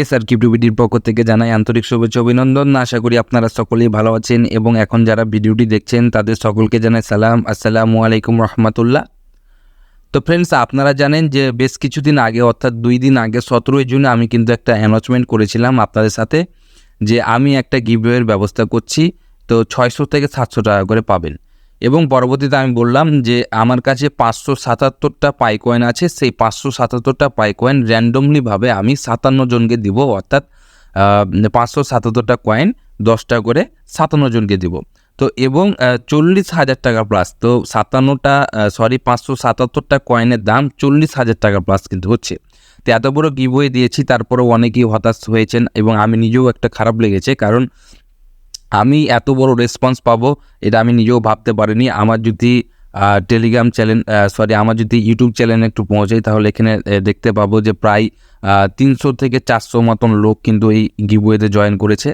S আর কিউটিভিটির পক্ষ থেকে জানাই আন্তরিক শুভেচ্ছা অভিনন্দন। আশা করি আপনারা সকলেই ভালো আছেন এবং এখন যারা ভিডিওটি দেখছেন, তাদের সকলকে জানাই সালাম। আসসালামু আলাইকুম রহমতুল্লাহ। তো ফ্রেন্ডস আপনারা জানেন যে বেশ কিছুদিন আগে, অর্থাৎ দুই দিন আগে, সতেরোই জুনে, আমি কিন্তু একটা অ্যানাউন্সমেন্ট করেছিলাম আপনাদের সাথে যে আমি একটা গিভওয়ের ব্যবস্থা করছি। তো ছয়শো থেকে সাতশো টাকা করে পাবেন। এবং পরবর্তীতে আমি বললাম যে আমার কাছে পাঁচশো সাতাত্তরটা পাই কয়েন আছে, সেই পাঁচশো সাতাত্তরটা পাই কয়েন র্যান্ডমলিভাবে আমি সাতান্ন জনকে দিব, অর্থাৎ পাঁচশো সাতাত্তরটা কয়েন দশটা করে সাতান্ন জনকে দিব। তো এবং চল্লিশ হাজার টাকা প্লাস তো সাতান্নটা সরি পাঁচশো সাতাত্তরটা কয়েনের দাম চল্লিশ হাজার টাকা প্লাস কিন্তু হচ্ছে। তো এত বড় গিবই দিয়েছি, তারপরেও অনেকেই হতাশ হয়েছেন এবং আমি নিজেও একটা খারাপ লেগেছে, কারণ আমি এত বড় রেসপন্স পাবো, এটা আমি নিজেও ভাবতে পারিনি। আমার যদি টেলিগ্রাম চ্যানেল সরি আমার যদি ইউটিউব চ্যানেলে একটু পৌঁছাই, তাহলে এখানে দেখতে পাবো যে প্রায় তিনশো থেকে চারশো মতন লোক কিন্তু এই গিবওয়েতে জয়েন করেছে।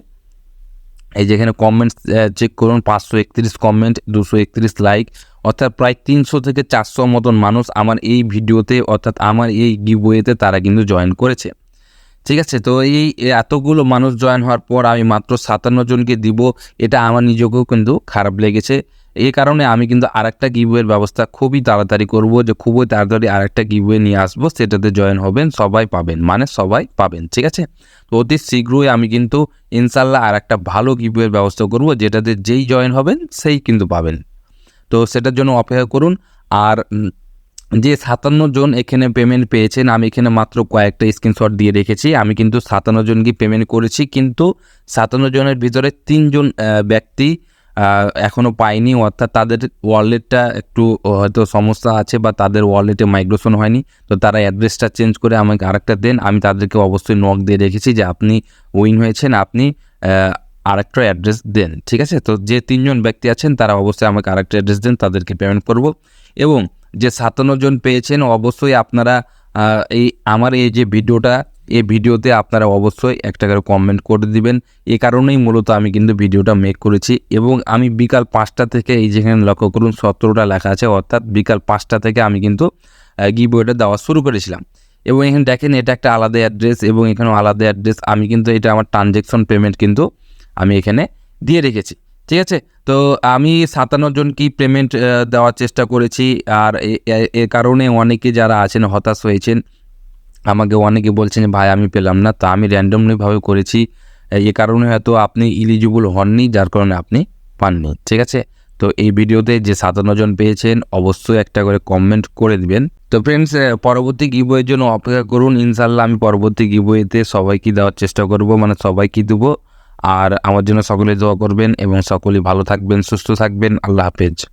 এই যেখানে কমেন্টস চেক করুন, পাঁচশো একত্রিশ কমেন্ট দুশো একত্রিশ লাইক অর্থাৎ প্রায় তিনশো থেকে চারশো মতন মানুষ আমার এই ভিডিওতে অর্থাৎ আমার এই গিবওয়েতে তারা কিন্তু জয়েন করেছে। ঠিক আছে? তো এই এতগুলো মানুষ জয়েন হওয়ার পর আমি মাত্র সাতান্ন জনকে দিব, এটা আমার নিজেকেও কিন্তু খারাপ লেগেছে। এই কারণে আমি কিন্তু আরেকটা গিভওয়ের ব্যবস্থা খুবই তাড়াতাড়ি করব, যে খুবই তাড়াতাড়ি আরেকটা গিভওয়ে নিয়ে আসব, সেটাতে জয়েন হবেন, সবাই পাবেন মানে সবাই পাবেন, ঠিক আছে? তো অতি শীঘ্রই আমি কিন্তু ইনশাল্লাহ আর একটা ভালো গিভওয়ের ব্যবস্থা করব, যেটাতে যেই জয়েন হবেন, সেই কিন্তু পাবেন। তো সেটার জন্য অপেক্ষা করুন, আর যে সাতান্ন জন এখানে পেমেন্ট পেয়েছেন, আমি এখানে মাত্র কয়েকটা স্ক্রিনশট দিয়ে রেখেছি। আমি কিন্তু সাতান্ন জনকে পেমেন্ট করেছি, কিন্তু সাতান্ন জনের ভিতরে তিনজন ব্যক্তি এখনও পাইনি অর্থাৎ তাদের ওয়ালেটটা একটু হয়তো সমস্যা আছে বা তাদের ওয়ালেটে মাইগ্রেশন হয়নি। তো তারা অ্যাড্রেসটা চেঞ্জ করে আমাকে আরেকটা দেন। আমি তাদেরকে অবশ্যই নক দিয়ে রেখেছি যে আপনি উইন হয়েছেন, আপনি আরেকটা অ্যাড্রেস দেন, ঠিক আছে? তো যে তিনজন ব্যক্তি আছেন, তারা অবশ্যই আমাকে আরেকটা অ্যাড্রেস দেন, তাদেরকে পেমেন্ট করব। এবং যে সাতান্ন জন পেয়েছেন, অবশ্যই আপনারা এই আমার এই যে ভিডিওটা, এই ভিডিওতে আপনারা অবশ্যই একটা করে কমেন্ট করে দিবেন। এই কারণেই মূলত আমি কিন্তু ভিডিওটা মেক করেছি এবং আমি বিকাল পাঁচটা থেকে এই যেখানে লক্ষ্য করুন সতেরোটা লেখা আছে, অর্থাৎ বিকাল পাঁচটা থেকে আমি কিন্তু গিবওয়েটা দেওয়া শুরু করেছিলাম। এবং এখানে দেখেন এটা একটা আলাদা অ্যাড্রেস এবং এখানেও আলাদা অ্যাড্রেস আমি কিন্তু এটা আমার ট্রানজ্যাকশন পেমেন্ট কিন্তু আমি এখানে দিয়ে রেখেছি। ঠিক আছে? তো আমি সাতান্ন জনকেই পেমেন্ট দেওয়ার চেষ্টা করেছি। আর এ- কারণে অনেকে যারা আছেন, হতাশ হয়েছেন, আমাকে অনেকে বলছেন, ভাই, আমি পেলাম না। তো আমি র্যান্ডমলিভাবে করেছি। এ কারণে হয়তো আপনি ইলিজিবল হননি, যার কারণে আপনি পাননি। ঠিক আছে? তো এই ভিডিওতে যে সাতান্ন জন পেয়েছেন, অবশ্যই একটা করে কমেন্ট করে দিবেন। তো ফ্রেন্ডস পরবর্তী গিবইয়ের জন্য অপেক্ষা করুন। ইনশাল্লাহ আমি পরবর্তী গিবইতে সবাইকে দেওয়ার চেষ্টা করব। মানে সবাইকে দেবো। আর আমার জন্য সকলে দোয়া করবেন এবং সকলেই ভালো থাকবেন সুস্থ থাকবেন। আল্লাহ হাফেজ।